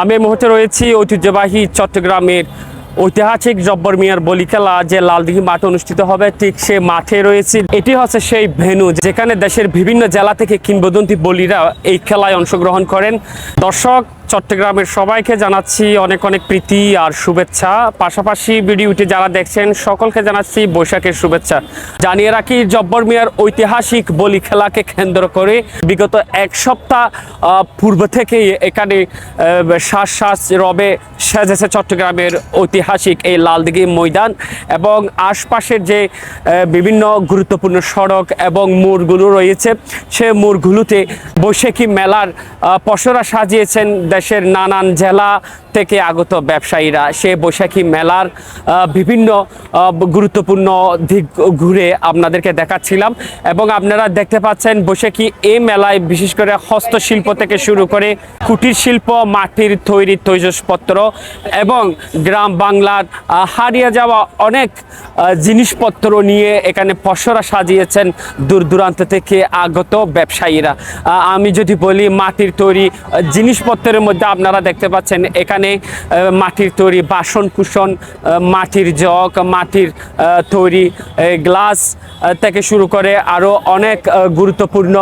আমি এই মুহূর্তে রয়েছি ঐতিহ্যবাহী চট্টগ্রামের ঐতিহাসিক জব্বর মিয়ার বলি খেলা যে লালদিঘি মাঠে অনুষ্ঠিত হবে, ঠিক সে মাঠে রয়েছে। এটি হচ্ছে সেই ভেনু যেখানে দেশের বিভিন্ন জেলা থেকে কিংবদন্তি বলিরা এই খেলায় অংশগ্রহণ করেন। দর্শক চট্টগ্রামের সবাইকে জানাচ্ছি অনেক অনেক প্রীতি আর শুভেচ্ছা। পাশাপাশি ভিডিওটি যারা দেখছেন, সকলকে জানাচ্ছি বৈশাখের শুভেচ্ছা। জানিয়ে রাখি, জব্বর মিয়ার ঐতিহাসিক বলি খেলাকে কেন্দ্র করে বিগত এক সপ্তাহ পূর্ব থেকেই এখানে শ্বাস শ্বাস রবে সেজেছে চট্টগ্রামের ঐতিহাসিক এই লালদিঘি ময়দান এবং আশপাশের যে বিভিন্ন গুরুত্বপূর্ণ সড়ক এবং মোড়গুলো রয়েছে, সে মোড়গুলোতে বৈশাখী মেলার পসরা সাজিয়েছেন দেশের নানান জেলা থেকে আগত ব্যবসায়ীরা সে বৈশাখী মেলার বিভিন্ন গুরুত্বপূর্ণ দিক ঘুরে আপনাদেরকে দেখাচ্ছিলাম। এবং আপনারা দেখতে পাচ্ছেন বৈশাখী এই মেলায় বিশেষ করে হস্তশিল্প থেকে শুরু করে কুটির শিল্প, মাটির তৈরি তৈজসপত্র এবং গ্রাম বাংলার হারিয়ে যাওয়া অনেক জিনিসপত্র নিয়ে এখানে পসরা সাজিয়েছেন দূর দূরান্ত থেকে আগত ব্যবসায়ীরা। আমি যদি বলি মাটির তৈরি জিনিসপত্রের মধ্যে আপনারা দেখতে পাচ্ছেন এখানে মাটির তৈরি বাসন কুসন মাটির জগ, মাটির তৈরি গ্লাস থেকে শুরু করে আরও অনেক গুরুত্বপূর্ণ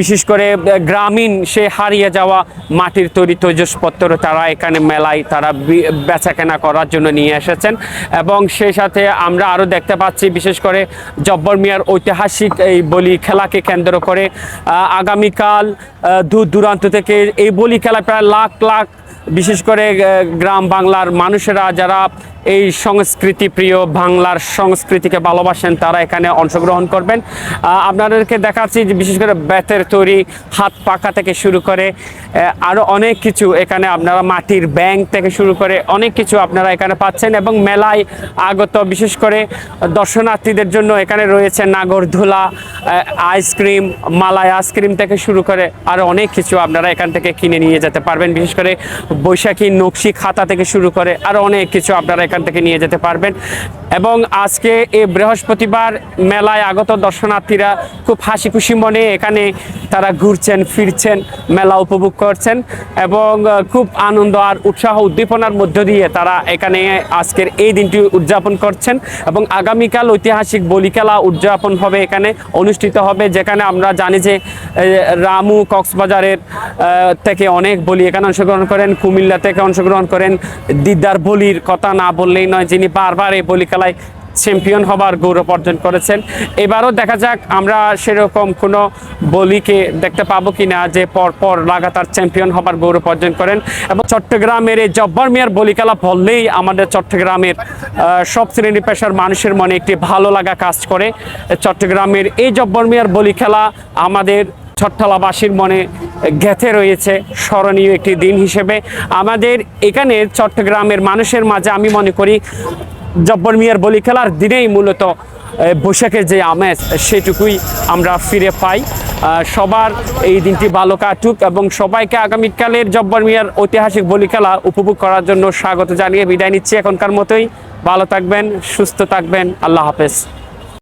বিশেষ করে গ্রামীণ সে হারিয়ে যাওয়া মাটির তৈরি তৈজসপত্র তারা এখানে মেলায় তারা বেচাকেনা করার জন্য নিয়ে এসেছেন। এবং সেই সাথে আমরা আরও দেখতে পাচ্ছি, বিশেষ করে জব্বর মিয়ার ঐতিহাসিক এই বলি খেলাকে কেন্দ্র করে আগামীকাল দূর দূরান্ত থেকে এই বলি খেলা প্রায় লাখ লাখ বিশেষ করে গ্রাম বাংলার মানুষেরা যারা এই সংস্কৃতি প্রিয় বাংলার সংস্কৃতিকে ভালোবাসেন তারা এখানে অংশগ্রহণ করবেন। আপনাদেরকে দেখাচ্ছি যে বিশেষ করে বেতের তৈরি হাত পাকা থেকে শুরু করে আরও অনেক কিছু এখানে আপনারা মাটির ব্যাংক থেকে শুরু করে অনেক কিছু আপনারা এখানে পাচ্ছেন এবং মেলায় আগত বিশেষ করে দর্শনার্থীদের জন্য এখানে রয়েছে নাগরদোলা আহ, আইসক্রিম মালাই আইসক্রিম থেকে শুরু করে আরও অনেক কিছু আপনারা এখান থেকে কিনে নিয়ে যেতে পারবেন। বিশেষ করে বৈশাখী নকশি খাতা থেকে শুরু করে আরও অনেক কিছু আপনারা এখান থেকে নিয়ে যেতে পারবেন। এবং আজকে এই বৃহস্পতিবার মেলায় আগত দর্শনার্থীরা খুব হাসি খুশি মনে এখানে তারা ঘুরছেন, ফিরছেন, মেলা উপভোগ করছেন এবং খুব আনন্দ আর উৎসাহ উদ্দীপনার মধ্য দিয়ে তারা এখানে আজকের এই দিনটি উদযাপন করছেন এবং আগামীকাল ঐতিহাসিক বলি খেলা উদযাপন হবে এখানে, অনুষ্ঠিত হবে, যেখানে আমরা জানি যে রামু কক্সবাজারের থেকে অনেক বলি এখানে অংশগ্রহণ করেন, কুমিল্লা থেকে অংশগ্রহণ করেন, দিদার বলির কথা না বললেই নয় যিনি বারবার এই বলি খেলায় চ্যাম্পিয়ন হবার গৌরব অর্জন করেছেন। এবারও দেখা যাক আমরা সেরকম কোনো বলিকে দেখতে পাবো কিনা যে পরপর লাগাতার চ্যাম্পিয়ন হবার গৌরব অর্জন করেন। এবং চট্টগ্রামের এই জব্বার মিয়ার বলি খেলা বললেই আমাদের চট্টগ্রামের সব শ্রেণি পেশার মানুষের মনে একটি ভালো লাগা কাজ করে। চট্টগ্রামের এই জব্বর মিয়ার বলি খেলা আমাদের ছট্টলাবাসীর মনে গেঁথে রয়েছে স্মরণীয় একটি দিন হিসেবে। আমাদের এখানে চট্টগ্রামের মানুষের মাঝে আমি মনে করি জব্বর মিয়ার বলি খেলার দিনেই মূলত বৈশাখের যে আমেজ, সেটুকুই আমরা ফিরে পাই। সবার এই দিনটি ভালো কাটুক এবং সবাইকে আগামীকালের জব্বর মিয়ার ঐতিহাসিক বলি খেলা উপভোগ করার জন্য স্বাগত জানিয়ে বিদায় নিচ্ছি এখনকার মতোই। ভালো থাকবেন, সুস্থ থাকবেন, আল্লাহ হাফেজ।